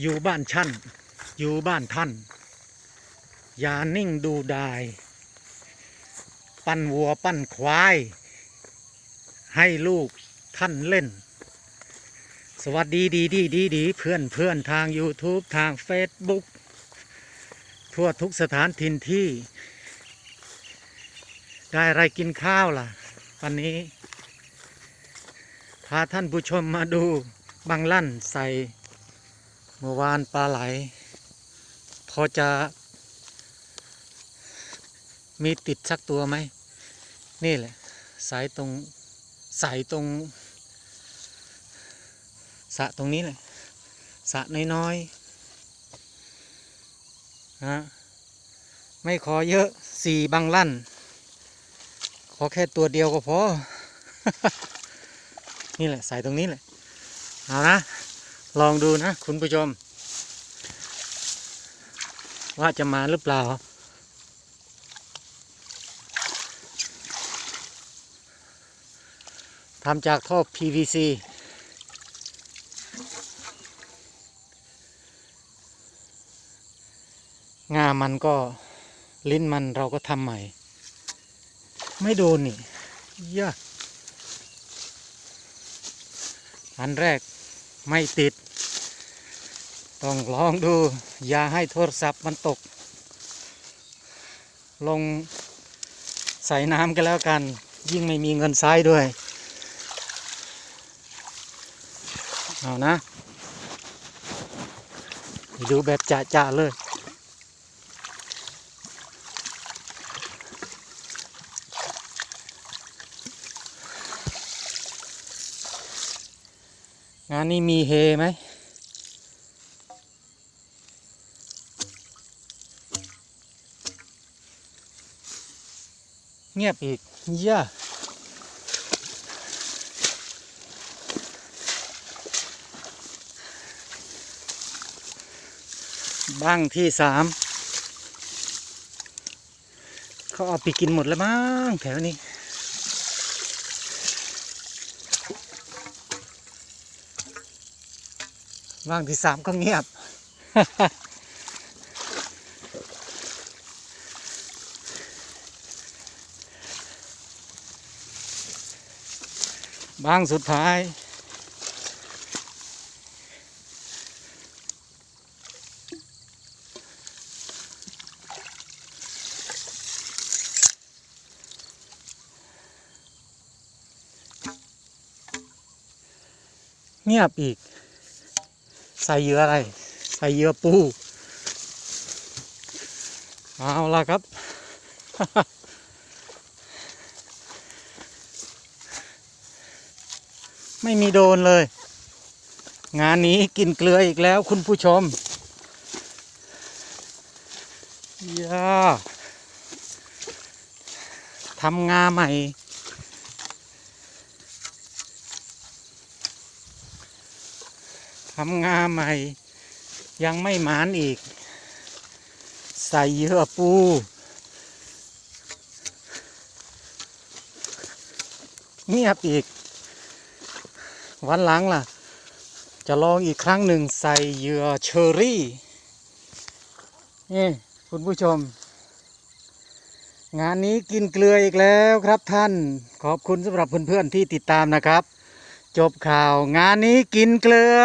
อยู่บ้านชั่นอยู่บ้านท่าน อย่านิ่งดูดาย ปั้นวัวปั้นควาย ให้ลูกท่านเล่น สวัสดีดีดีดีดีเพื่อนเพื่อนทาง YouTube ทาง Facebook ทั่วทุกสถานทินที่ ได้อะไรกินข้าวล่ะ วันนี้ พาท่านผู้ชมมาดูบางลั่นใส่ เมื่อวานปลาไหล พอจะ มีติดสักตัวไหม นี่แหละ สายตรง สายตรงสะตรงนี้แหละสะน้อยๆนะไม่ขอเยอะสี่บางลั่น ขอแค่ตัวเดียวก็พอ นี่แหละใส่ตรงนี้แหละ เอานะ ลองดูนะคุณผู้ชม ว่าจะมาหรือเปล่า ทำจากท่อ PVC งามันก็ลิ้นมันเราก็ทำใหม่ ไม่โดนนี่ยะอันแรกไม่ติด ต้องลองดู อย่าให้โทรศัพท์มันตก ลงใส่น้ำกันแล้วกัน ยิ่งไม่มีเงินใช้ด้วย เอานะ ดูแบบจะๆเลยงานนี้มีเฮไหม เงียบอีกเย่าบ้างที่สามเขาเอาไปกินหมดแล้วมั้งแถวนี้ บ้างที่สามก็เงียบ บ้างสุดท้าย เงียบอีก ใส่เยื่ออะไร ใส่เยื่อปู เอาละครับ ไม่มีโดนเลย งานนี้กินเกลืออีกแล้วคุณผู้ชมย่าทำงาใหม่ ทำงาใหม่ ยังไม่หมานอีก ใส่เยื่อปูเงียบอีก วันหลังล่ะ จะลองอีกครั้งหนึ่งใส่เหยื่อเชอรี่นี่คุณผู้ชม งานนี้กินเกลืออีกแล้วครับท่าน ขอบคุณสำหรับเพื่อนๆที่ติดตามนะครับ จบข่าวงานนี้กินเกลือ